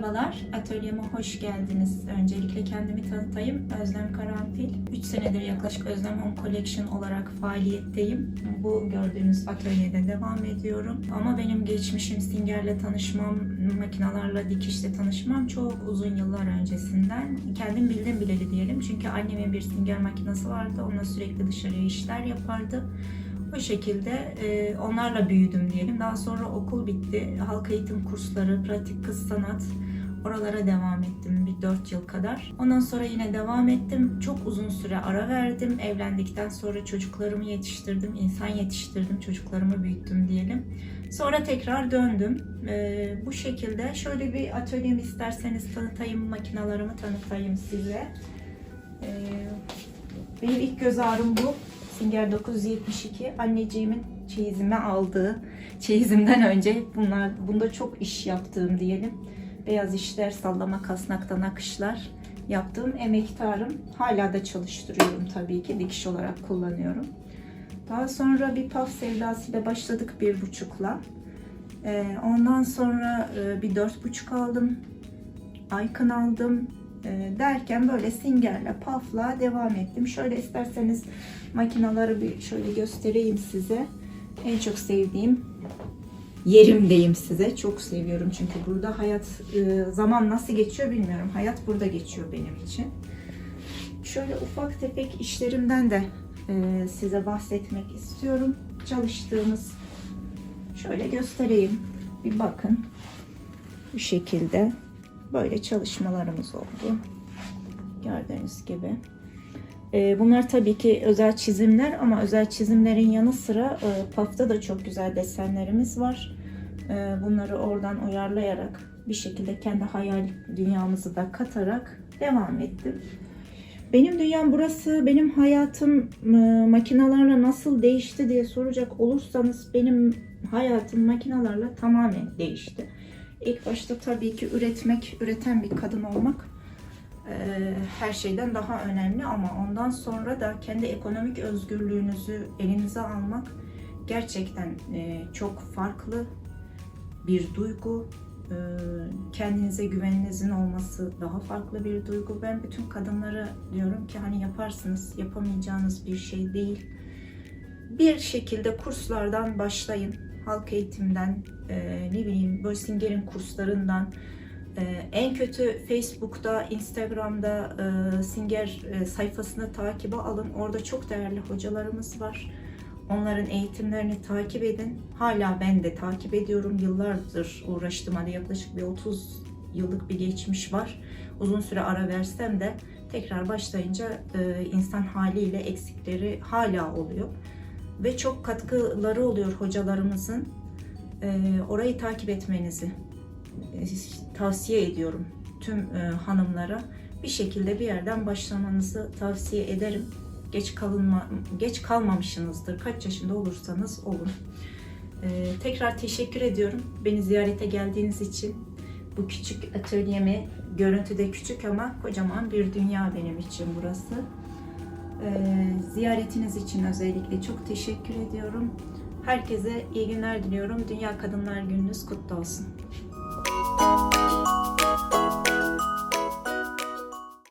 Merhabalar, atölyeme hoş geldiniz. Öncelikle kendimi tanıtayım. Özlem Karanfil. 3 senedir yaklaşık Özlem Home Collection olarak faaliyetteyim. Bu gördüğünüz atölyede devam ediyorum. Ama benim geçmişim Singer'le tanışmam, makinalarla dikişle tanışmam çok uzun yıllar öncesinden. Kendim bildim bileli diyelim. Çünkü annemin bir Singer makinesi vardı. Onunla sürekli dışarıya işler yapardı. Bu şekilde e, onlarla büyüdüm diyelim. Daha sonra okul bitti. Halk eğitim kursları, pratik kız sanat oralara devam ettim bir 4 yıl kadar. Ondan sonra yine devam ettim. Çok uzun süre ara verdim. Evlendikten sonra çocuklarımı yetiştirdim, insan yetiştirdim, çocuklarımı büyüttüm diyelim. Sonra tekrar döndüm. E, bu şekilde şöyle bir atölyemi isterseniz tanıtayım, makinalarımı tanıtayım size. E, benim ilk göz ağrım bu. Singer 972 anneciğimin çeyizime aldığı çeyizimden önce bunlar bunda çok iş yaptığım diyelim. Beyaz işler, sallama kasnakta nakışlar yaptığım emektarım. Hala da çalıştırıyorum tabii ki dikiş olarak kullanıyorum. Daha sonra bir paf sevdasıyla başladık bir buçukla. Ee, ondan sonra e, bir dört buçuk aldım. Aykın aldım. Ee, derken böyle singerle, pafla devam ettim. Şöyle isterseniz makinaları bir şöyle göstereyim size. En çok sevdiğim yerimdeyim size. Çok seviyorum çünkü burada hayat e, zaman nasıl geçiyor bilmiyorum. Hayat burada geçiyor benim için. Şöyle ufak tefek işlerimden de e, size bahsetmek istiyorum. Çalıştığımız şöyle göstereyim. Bir bakın. Bu şekilde böyle çalışmalarımız oldu. Gördüğünüz gibi. Ee, Bunlar tabii ki özel çizimler ama özel çizimlerin yanı sıra e, PAF'ta da çok güzel desenlerimiz var. Ee, Bunları oradan uyarlayarak bir şekilde kendi hayal dünyamızı da katarak devam ettim. Benim dünyam burası, benim hayatım e, makinalarla nasıl değişti diye soracak olursanız benim hayatım makinalarla tamamen değişti. İlk başta tabii ki üretmek, üreten bir kadın olmak her şeyden daha önemli ama ondan sonra da kendi ekonomik özgürlüğünüzü elinize almak gerçekten e, çok farklı bir duygu. E, Kendinize güveninizin olması daha farklı bir duygu. Ben bütün kadınlara diyorum ki hani yaparsınız, yapamayacağınız bir şey değil. Bir şekilde kurslardan başlayın. Halk eğitimden, e, ne bileyim böyle Singer'in kurslarından, en kötü Facebook'ta, Instagram'da e, Singer e, sayfasını takibe alın. Orada çok değerli hocalarımız var. Onların eğitimlerini takip edin. Hala ben de takip ediyorum. Yıllardır uğraştım. Hadi yaklaşık bir 30 yıllık bir geçmiş var. Uzun süre ara versem de tekrar başlayınca e, insan haliyle eksikleri hala oluyor. Ve çok katkıları oluyor hocalarımızın. Orayı takip etmenizi tavsiye ediyorum tüm e, hanımlara bir şekilde bir yerden başlamanızı tavsiye ederim. Geç kalınma geç kalmamışsınızdır. Kaç yaşında olursanız olun. E, tekrar teşekkür ediyorum beni ziyarete geldiğiniz için. Bu küçük atölyemi görüntüde küçük ama kocaman bir dünya benim için burası. E, ziyaretiniz için özellikle çok teşekkür ediyorum. Herkese iyi günler diliyorum. Dünya Kadınlar Gününüz kutlu olsun. you